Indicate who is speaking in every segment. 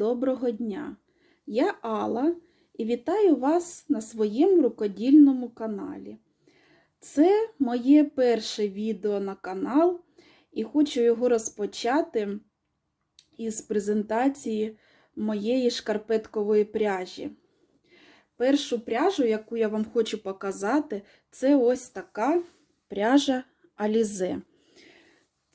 Speaker 1: доброго дня! Я Алла і вітаю вас на своєму рукодільному каналі. Це моє перше відео на канал, і хочу його розпочати із презентації моєї шкарпеткової пряжі. Першу пряжу, яку я вам хочу показати, це ось така пряжа Alize.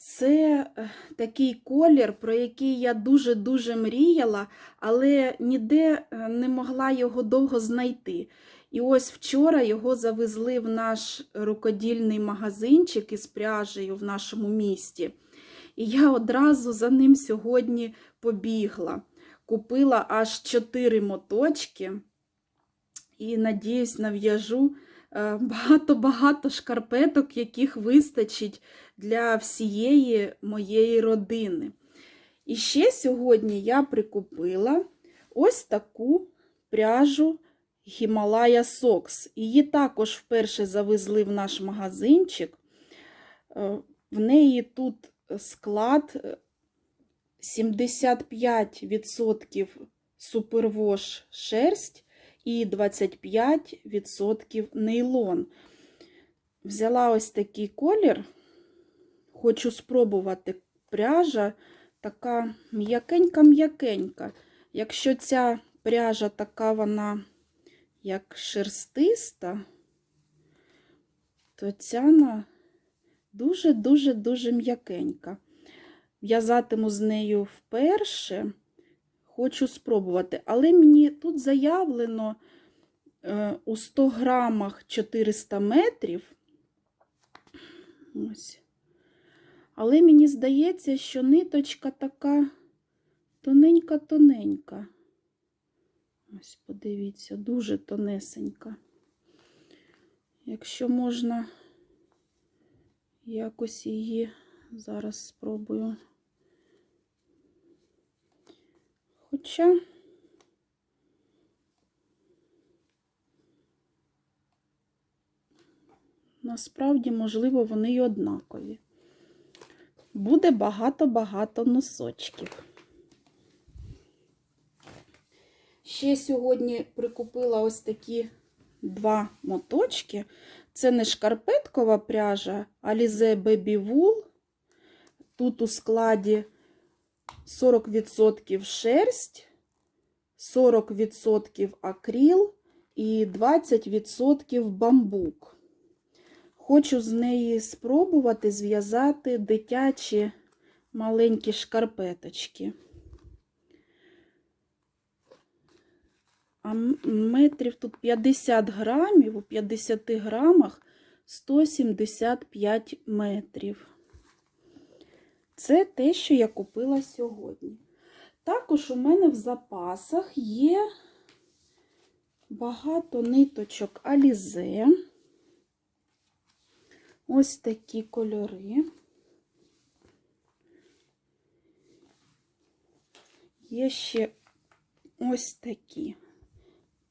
Speaker 1: Це е, такий колір, про який я дуже-дуже мріяла, але ніде е, не могла його довго знайти. І ось вчора його завезли в наш рукодільний магазинчик із пряжею в нашому місті. І я одразу за ним сьогодні побігла. Купила аж 4 моточки і, надіюсь, нав'яжу е, багато-багато шкарпеток, яких вистачить для всієї моєї родини. І ще сьогодні я прикупила ось таку пряжу Himalaya Socks. Її також вперше завезли в наш магазинчик. Е, В неї тут склад е, 75% супервош шерсть і 25% нейлон. Взяла ось такий колір. Хочу спробувати пряжа така м'якенька-м'якенька. Якщо ця пряжа така вона як шерстиста, то ця вона дуже-дуже-дуже м'якенька. В'язатиму з нею вперше, хочу спробувати. Але мені тут заявлено е, у 100 грамах 400 метрів. Ось. Але мені здається, що ниточка така тоненька-тоненька. Ось, подивіться, дуже тонесенька. Якщо можна якось її зараз спробую. Хоча насправді, можливо, вони й однакові буде багато-багато носочків. Ще сьогодні прикупила ось такі два моточки. Це не шкарпеткова пряжа, Alize Baby Wool. Тут у складі 40% шерсть, 40% акріл і 20% бамбук. Хочу з неї спробувати зв'язати дитячі маленькі шкарпеточки. А метрів тут 50 грамів, у 50 грамах 175 метрів. Це те, що я купила сьогодні. Також у мене в запасах є багато ниточок Alize. Ось такі кольори. Є ще ось такі.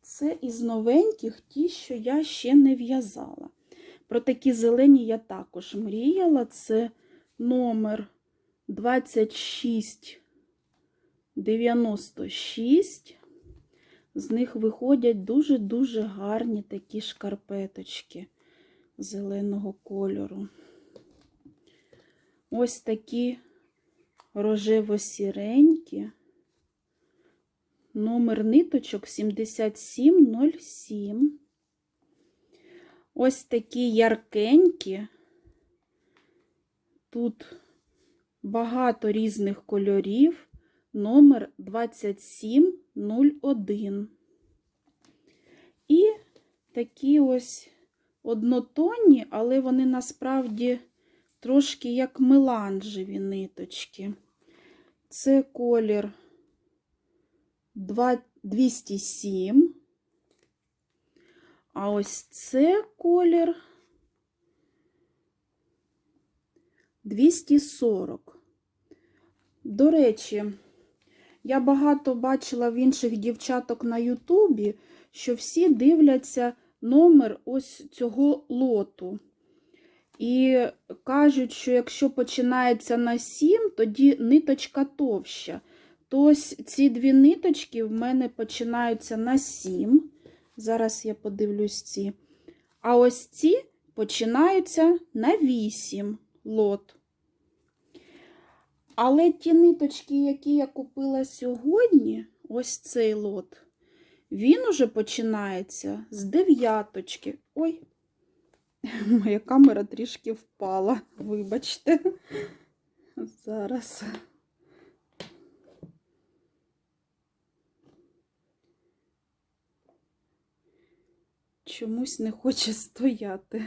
Speaker 1: Це із новеньких ті, що я ще не в'язала. Про такі зелені я також мріяла. Це номер 2696. З них виходять дуже-дуже гарні такі шкарпеточки зеленого кольору. Ось такі рожево-сіренькі. Номер ниточок 7707. Ось такі яркенькі. Тут багато різних кольорів. Номер 2701. І такі ось однотонні, але вони насправді трошки як меланжеві ниточки. Це колір 207. А ось це колір 240. До речі, я багато бачила в інших дівчаток на Ютубі, що всі дивляться номер ось цього лоту. І кажуть, що якщо починається на 7, тоді ниточка товща. то ось ці дві ниточки в мене починаються на 7. Зараз я подивлюсь ці. А ось ці починаються на 8 лот. Але ті ниточки, які я купила сьогодні, ось цей лот, він уже починається з дев'яточки. Ой, моя камера трішки впала, вибачте. Зараз. Чомусь не хоче стояти.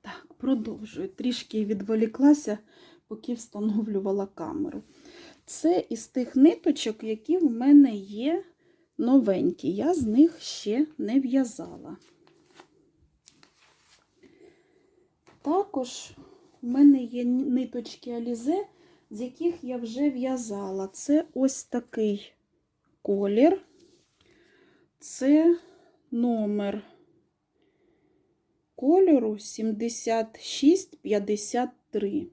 Speaker 1: Так, продовжую. Трішки відволіклася, поки встановлювала камеру. Це із тих ниточок, які в мене є новенькі. Я з них ще не в'язала. Також в мене є ниточки Алізе, з яких я вже в'язала. Це ось такий колір. Це номер кольору 7653.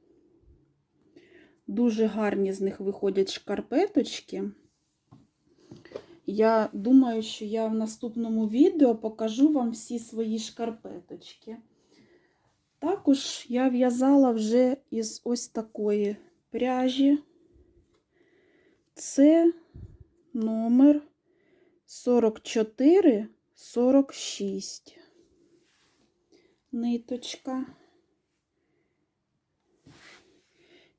Speaker 1: Дуже гарні з них виходять шкарпеточки. Я думаю, що я в наступному відео покажу вам всі свої шкарпеточки. Також я в'язала вже із ось такої пряжі. Це номер 44 46 ниточка.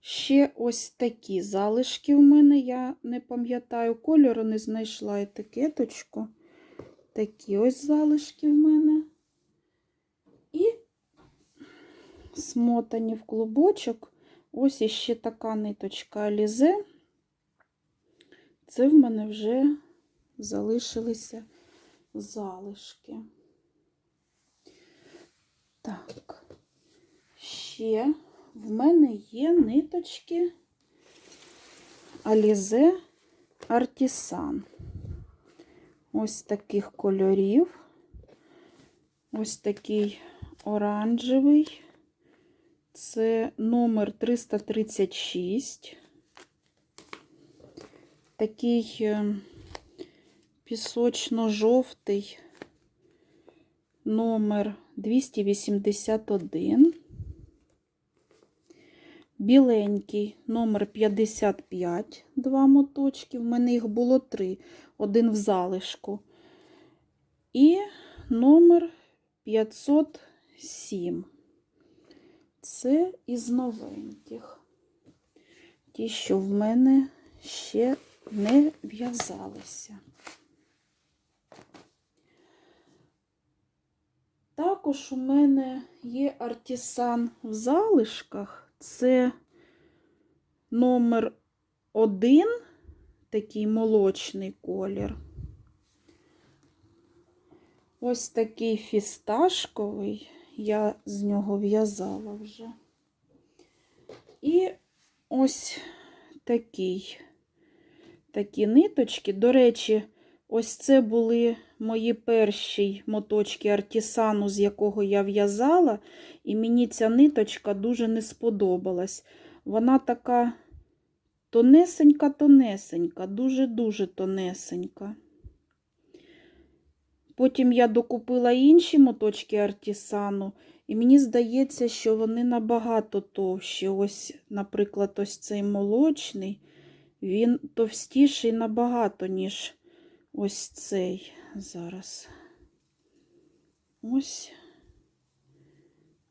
Speaker 1: Ще ось такі залишки в мене, я не пам'ятаю кольору, не знайшла етикеточку. Такі ось залишки в мене. І смотані в клубочок. Ось іще така ниточка Алізе. Це в мене вже залишилися залишки. Так, ще в мене є ниточки Alize Artisan. Ось таких кольорів. Ось такий оранжевий. Це номер 336. Такий е, пісочно-жовтий номер 281. Біленький номер 55, два моточки. В мене їх було три, один в залишку. І номер 507. Це із новеньких. Ті, що в мене ще не в'язалися. Також у мене є артисан в залишках. Це номер один, такий молочний колір. Ось такий фісташковий, я з нього в'язала вже. І ось такий, такі ниточки. До речі, ось це були мої перші моточки артисану, з якого я в'язала, і мені ця ниточка дуже не сподобалась. Вона така тонесенька-тонесенька, дуже-дуже тонесенька. Потім я докупила інші моточки артисану, і мені здається, що вони набагато товщі. Ось, наприклад, ось цей молочний, він товстіший набагато, ніж ось цей зараз. Ось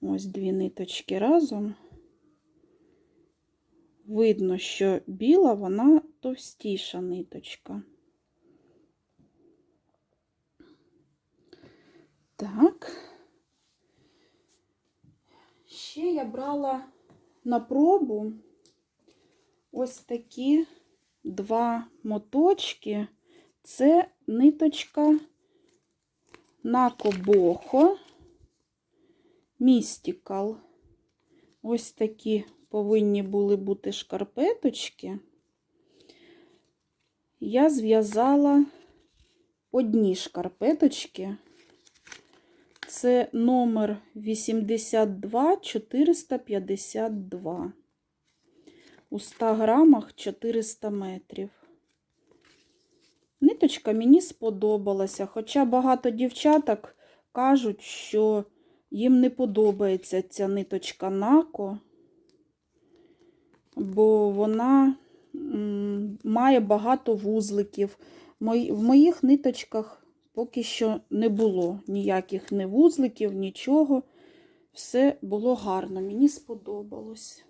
Speaker 1: ось дві ниточки разом. Видно, що біла, вона товстіша ниточка. Так. Ще я брала на пробу ось такі два моточки. Це ниточка на кобохо містікал. Ось такі повинні були бути шкарпеточки. Я зв'язала одні шкарпеточки. Це номер 82 452. у 100 грамах 400 метрів. Ниточка мені сподобалася, хоча багато дівчаток кажуть, що їм не подобається ця ниточка Нако, бо вона має багато вузликів. В моїх ниточках поки що не було ніяких не вузликів, нічого. Все було гарно, мені сподобалось.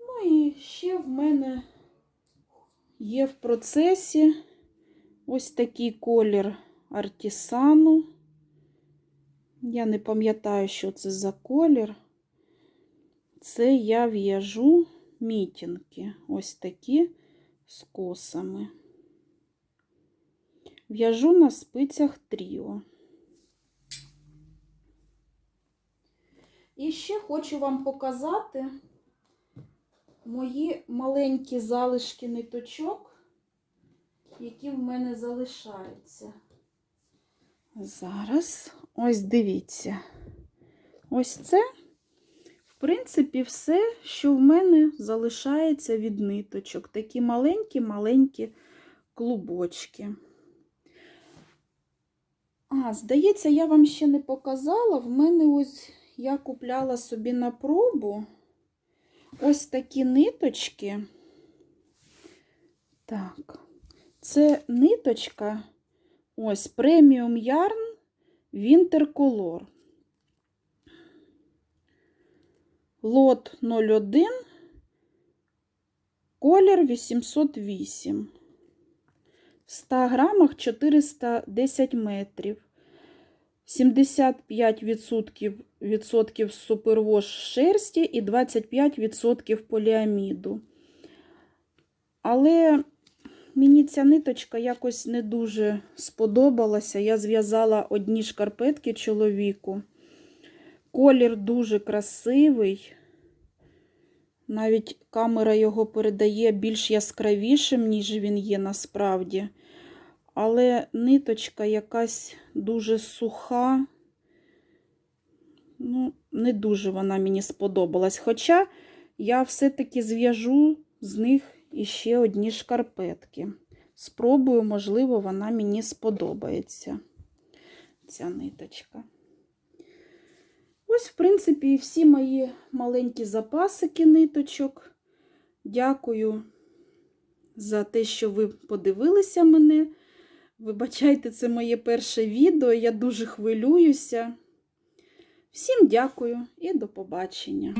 Speaker 1: Ну і ще в мене є в процесі ось такий колір артісану. Я не пам'ятаю, що це за колір. Це я в'яжу мітінки, ось такі з косами. В'яжу на спицях тріо. І ще хочу вам показати мої маленькі залишки ниточок, які в мене залишаються. Зараз ось дивіться. Ось це, в принципі, все, що в мене залишається від ниточок. Такі маленькі-маленькі клубочки. А, здається, я вам ще не показала. В мене ось я купляла собі на пробу ось такі ниточки. Так, це ниточка, ось преміум ярн Color. Лот 01, колір 808. В 100 грамах 410 метрів. 75% відсотків супервош шерсті і 25% поліаміду. Але мені ця ниточка якось не дуже сподобалася. Я зв'язала одні шкарпетки чоловіку. Колір дуже красивий. Навіть камера його передає більш яскравішим, ніж він є насправді. Але ниточка якась дуже суха. Ну, не дуже вона мені сподобалась. Хоча я все-таки зв'яжу з них іще одні шкарпетки. Спробую, можливо, вона мені сподобається. Ця ниточка. Ось, в принципі, всі мої маленькі запасики ниточок. Дякую за те, що ви подивилися мене. Вибачайте, це моє перше відео. Я дуже хвилююся. Всім дякую і до побачення.